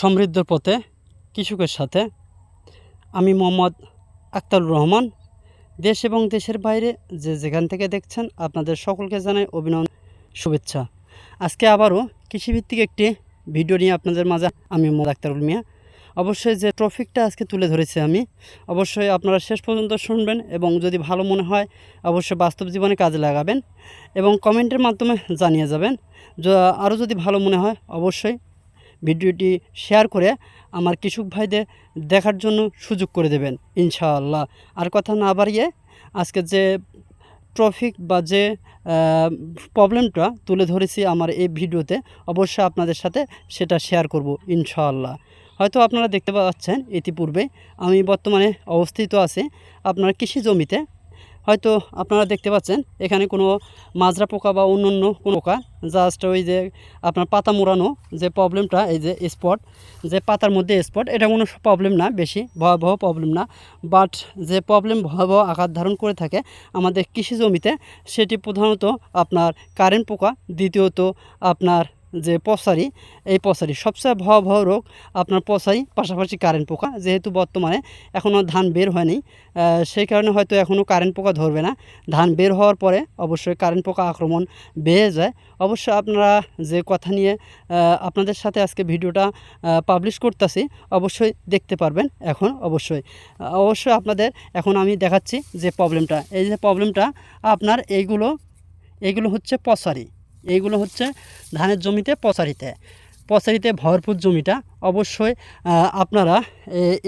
সমৃদ্ধর পথে কৃষকের সাথে। আমি মোহাম্মদ আক্তারুর রহমান। দেশ এবং দেশের বাইরে যে যেখান থেকে দেখছেন, আপনাদের সকলকে জানাই অভিনন্দন, শুভেচ্ছা। আজকে আবারও কৃষিভিত্তিক একটি ভিডিও নিয়ে আপনাদের মাঝে আমি মোহাম্মদ আক্তারুল মিয়া। অবশ্যই যে ট্রফিকটা আজকে তুলে ধরেছি আমি, অবশ্যই আপনারা শেষ পর্যন্ত শুনবেন এবং যদি ভালো মনে হয়, অবশ্যই বাস্তব জীবনে কাজে লাগাবেন এবং কমেন্টের মাধ্যমে জানিয়ে যাবেন। আরও যদি ভালো মনে হয়, অবশ্যই ভিডিওটি শেয়ার করে আমার কৃষক ভাইদের দেখার জন্য সুযোগ করে দেবেন, ইনশাআল্লাহ। আর কথা না বাড়িয়ে আজকে যে ট্রফিক বা যে প্রবলেমটা তুলে ধরেছি আমার এই ভিডিওতে, অবশ্যই আপনাদের সাথে সেটা শেয়ার করব, ইনশাআল্লাহ। হয়তো আপনারা দেখতে পাচ্ছেন, ইতিপূর্বে আমি বর্তমানে অবস্থিত আছি। আপনার কৃষি জমিতে হয়তো আপনারা দেখতে পাচ্ছেন, এখানে কোনো মাজরা পোকা বা অন্য অন্য কোনো পোকা জাস্ট ওই যে আপনার পাতা মোড়ানো যে প্রবলেমটা এই যে স্পট যে পাতার মধ্যে স্পট এটা কোনো প্রবলেম না, বেশি ভয়াবহ প্রবলেম না বাট যে প্রবলেম ভয়াবহ আকার ধারণ করে থাকে আমাদের কৃষি জমিতে, সেটি প্রধানত আপনার কারেন্ট পোকা, দ্বিতীয়ত আপনার যে পশারি এই পশারি সবচেয়ে ভয়াবহ রোগ আপনার পশারি পাশাপাশি কারেন্ট পোকা। যেহেতু বর্তমানে এখনও ধান বের হয়নি সেই কারণে হয়তো এখনও কারেন্ট পোকা ধরবে না। ধান বের হওয়ার পরে অবশ্যই কারেন্ট পোকা আক্রমণ বেড়ে যায়। অবশ্যই আপনারা যে কথা নিয়ে আপনাদের সাথে আজকে ভিডিওটা পাবলিশ করতেছি, অবশ্যই দেখতে পারবেন এখন, অবশ্যই। অবশ্যই আপনাদের এখন আমি দেখাচ্ছি যে প্রবলেমটা এই যে প্রবলেমটা আপনার এইগুলো এইগুলো হচ্ছে পশারি এইগুলো হচ্ছে ধানের জমিতে, পচারিতে। পচারিতে ভরপুর জমিটা। অবশ্যই আপনারা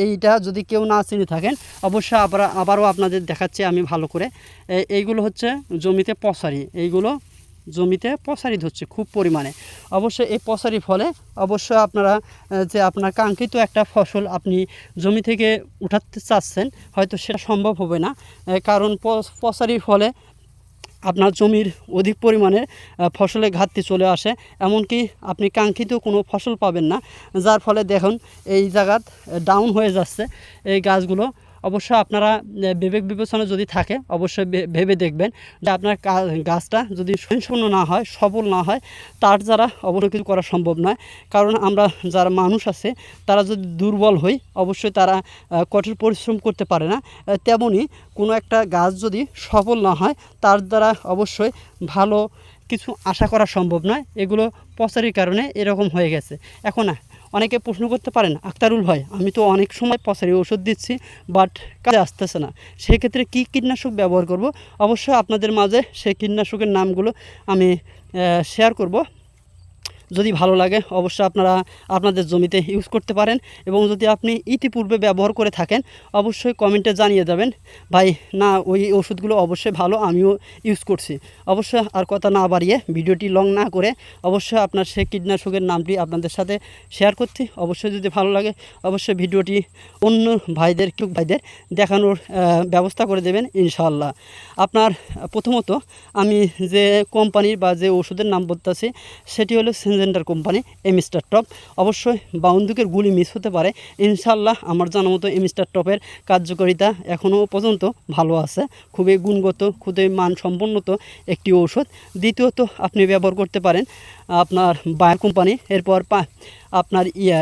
এইটা যদি কেউ না চিনে থাকেন, অবশ্যই আবার, আবারও আপনাদের দেখাচ্ছি আমি ভালো করে। এইগুলো হচ্ছে জমিতে পচারি। এইগুলো জমিতে পচারি ধরছে খুব পরিমাণে। অবশ্যই এই পচারির ফলে অবশ্যই আপনারা যে আপনার কাঙ্ক্ষিত একটা ফসল আপনি জমি থেকে উঠাতে চাচ্ছেন, হয়তো সেটা সম্ভব হবে না। কারণ পচারির ফলে আপনার জমির অধিক পরিমাণে ফসলে ঘাটতি চলে আসে, এমনকি আপনি কাঙ্ক্ষিত কোনো ফসল পাবেন না, যার ফলে দেখুন এই জায়গাত ডাউন হয়ে যাচ্ছে, এই গাছগুলো অবশ্যই আপনারা বিবেক বিবেচনা যদি থাকে, অবশ্যই ভেবে দেখবেন যে আপনার গাছটা যদি সম্পূর্ণ না হয়, সবল না হয়, তার দ্বারা অবশ্যই কিছু করা সম্ভব নয়। কারণ আমরা যারা মানুষ আছে, তারা যদি দুর্বল হই, অবশ্যই তারা কঠোর পরিশ্রম করতে পারে না। তেমনই কোনো একটা গাছ যদি সফল না হয়, তার দ্বারা অবশ্যই ভালো কিছু আশা করা সম্ভব নয়। এগুলো পচারির কারণে এরকম হয়ে গেছে। এখন অনেকে প্রশ্ন করতে পারেন আক্তারুল ভাই, আমি তো অনেক সময় পচারি ওষুধ দিচ্ছি বাট কাজে আসতেছে না। সেক্ষেত্রে কী কীটনাশক ব্যবহার করব? অবশ্যই আপনাদের মাঝে সেই কীটনাশকের নামগুলো আমি শেয়ার করব। যদি ভালো লাগে, অবশ্যই আপনারা আপনাদের জমিতে ইউজ করতে পারেন এবং যদি আপনি ইতিপূর্বে ব্যবহার করে থাকেন, অবশ্যই কমেন্টে জানিয়ে যাবেন ভাই, না, ওই ওষুধগুলো অবশ্যই ভালো, আমিও ইউজ করছি। অবশ্যই আর কথা না বাড়িয়ে ভিডিওটি লং না করে, অবশ্যই আপনার সে কীটনাশকের নামটি আপনাদের সাথে শেয়ার করছি। অবশ্যই যদি ভালো লাগে, অবশ্যই ভিডিওটি অন্য ভাইদের কেউ ভাইদের দেখানোর ব্যবস্থা করে দেবেন ইনশাল্লাহ আপনার, প্রথমত আমি যে কোম্পানির বা যে ওষুধের নাম বলতেছি, সেটি হলো সিনজেন্ডার কোম্পানি এমিস্টার টপ অবশ্যই বাউন্দুকের গুলি মিস হতে পারে। ইনশাল্লাহ আমার জানা মতো এমিস্টার টপের কার্যকারিতা এখনও পর্যন্ত ভালো আছে। খুবই গুণগত, খুবই মানসম্পন্নত একটি ঔষধ। দ্বিতীয়ত আপনি ব্যবহার করতে পারেন আপনার বায়ার কোম্পানি, এরপর আপনার ইয়া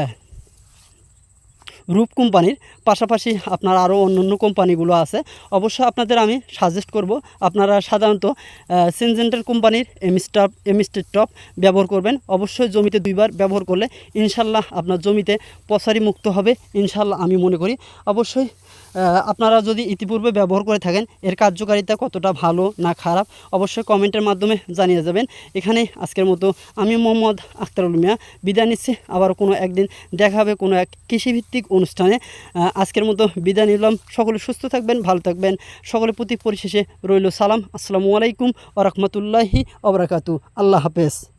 রূপ কোম্পানির। পাশাপাশি আপনার আরও অন্য অন্য কোম্পানিগুলো আছে। অবশ্য আপনাদের আমি সাজেস্ট করব, আপনারা সাধারণত সিনজেন্টার কোম্পানির এমিস্টাপ এমিস্টের টপ ব্যবহার করবেন। অবশ্যই জমিতে দুইবার ব্যবহার করলে ইনশাল্লাহ আপনার জমিতে পশারি মুক্ত হবে। ইনশাল্লাহ আমি মনে করি। অবশ্যই আপনারা যদি ইতিপূর্বে ব্যবহার করে থাকেন, এর কার্যকারিতা কতটা ভালো না খারাপ, অবশ্যই কমেন্টের মাধ্যমে জানিয়ে যাবেন। এখানে আজকের মতো আমি মোহাম্মদ আখতারুল মিয়া, বিদায় নিচ্ছি। আবার কোনো একদিন দেখা হবে কোনো এক কৃষিভিত্তিক অনুষ্ঠানে। আজকের মতো বিদায় নিলাম। সকলে সুস্থ থাকবেন, ভালো থাকবেন। সকলের প্রতি পরিশেষে রইল সালাম। আসসালামু আলাইকুম ও রহমতুল্লাহি ওবরাকাতু আল্লাহ হাফেজ।